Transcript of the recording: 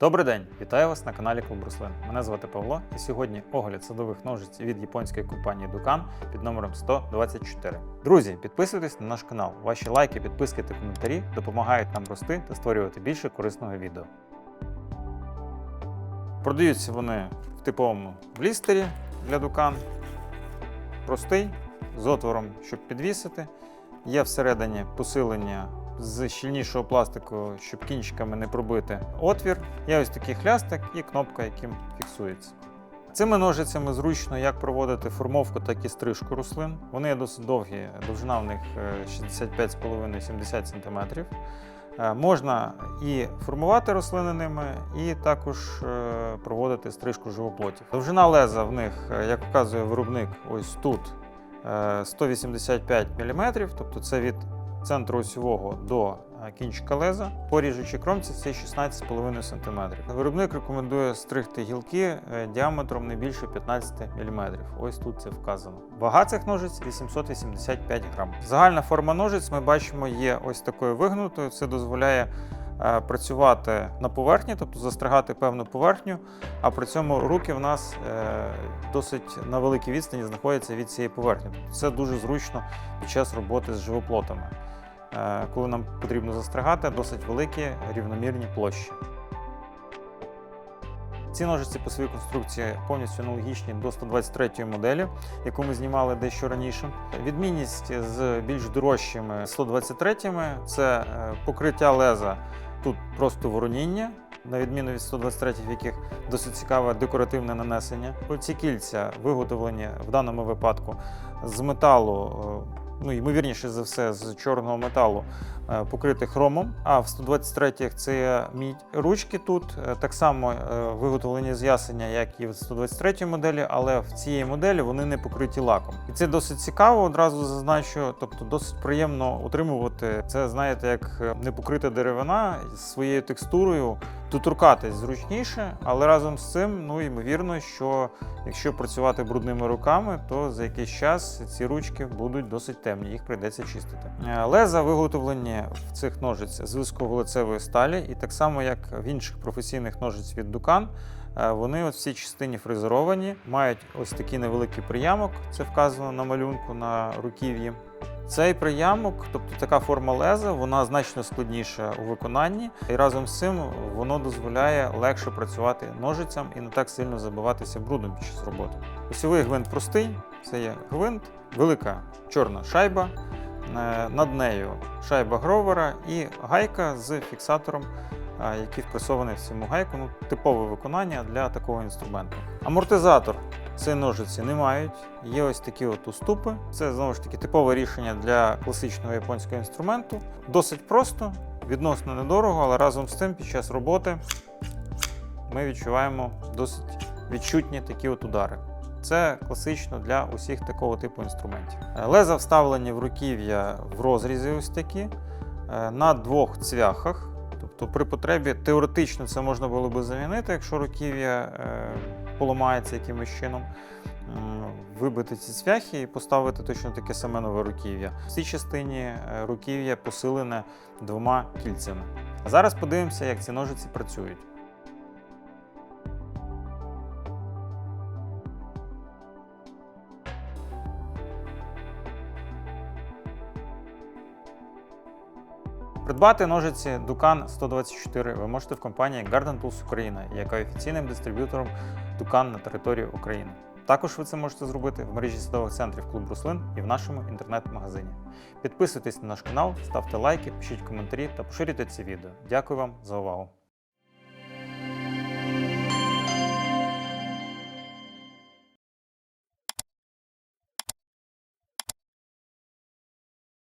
Добрий день, вітаю вас на каналі Клуб Руслин. Мене звати Павло, і сьогодні огляд садових ножиць від японської компанії Dukan під номером 124. Друзі, підписуйтесь на наш канал. Ваші лайки, підписки та коментарі допомагають нам рости та створювати більше корисного відео. Продаються вони в типовому блістері для Dukan. Простий, з отвором, щоб підвісити. Є всередині посилення з щільнішого пластику, щоб кінчиками не пробити отвір. Є ось такий хлястик і кнопка, яким фіксується. Цими ножицями зручно як проводити формовку, так і стрижку рослин. Вони досить довгі, довжина в них е, 65,5-70 см. Е, Можна і формувати рослини ними, і також е, проводити стрижку живоплотів. Довжина леза в них, е, як вказує виробник, ось тут е, 185 мм, тобто це від центру осьового до е, кінчика леза. По кромці це 16,5 см. Виробник рекомендує стригти гілки е, діаметром не більше 15 мм. Ось тут це вказано. Вага цих ножиць 885 грам. Загальна форма ножиць ми бачимо є ось такою вигнутою. Це дозволяє е, працювати на поверхні, тобто застригати певну поверхню, а при цьому руки в нас досить на великій відстані знаходяться від цієї поверхні. Це дуже зручно під час роботи з живоплотами, коли нам потрібно застригати досить великі рівномірні площі. Ці ножиці по своїй конструкції повністю аналогічні до 123 моделі, яку ми знімали дещо раніше. Відмінність з більш дорожчими 123-ми це е, покриття леза тут просто вороніння, на відміну від 123, в яких досить цікаве декоративне нанесення. Ці кільця виготовлені в даному випадку з металу, е, ну ймовірніше за все, з чорного металу, покрити хромом. А в 123-х це мідь. Ручки тут е, так само е, виготовлені з ясеня, як і в 123 моделі, але в цієї моделі вони не покриті лаком. І це досить цікаво, одразу зазначу, тобто досить приємно утримувати. Це знаєте, як е, непокрита деревина з своєю текстурою. Доторкатись зручніше, але разом з цим, ну ймовірно, що якщо працювати брудними руками, то за якийсь час ці ручки будуть досить темні, їх прийдеться чистити. Е, Леза виготовлені в цих ножиць з високовуглецевої сталі, і так само як в інших професійних ножиць від Dukan, е, вони от в цій частині фрезеровані, мають ось такий невеликий приямок, це вказано на малюнку на руків'ї. Цей приямок, тобто така форма леза, вона значно складніша у виконанні, і разом з цим воно дозволяє легше працювати ножицям і не так сильно забиватися брудом під час роботи. Осьовий гвинт простий, це є гвинт, велика чорна шайба. Е, Над нею шайба гровера і гайка з фіксатором, е, який впресований в цьому гайку. Ну, типове виконання для такого інструменту. Амортизатор ці ножиці не мають. Є ось такі от уступи. Це знову ж таки типове рішення для класичного японського інструменту. Досить просто, відносно недорого, але разом з тим під час роботи ми відчуваємо досить відчутні такі от удари. Це класично для усіх такого типу інструментів. Е, Леза вставлені в руків'я в розрізі ось такі е, на двох цвяхах. Тобто при потребі теоретично це можна було би замінити, якщо руків'я е, поламається якимось чином, вибити ці цвяхи і поставити точно таке саме нове руків'я. В цій частині руків'я посилене двома кільцями. А зараз подивимося, як ці ножиці працюють. Придбати ножиці Dukan 124 ви можете в компанії Garden Tools Україна, яка офіційним дистриб'ютором Dukan на території України. Також ви це можете зробити в мережі садових центрів Клуб Руслин і в нашому інтернет-магазині. Підписуйтесь на наш канал, ставте лайки, пишіть коментарі та поширюйте ці відео. Дякую вам за увагу!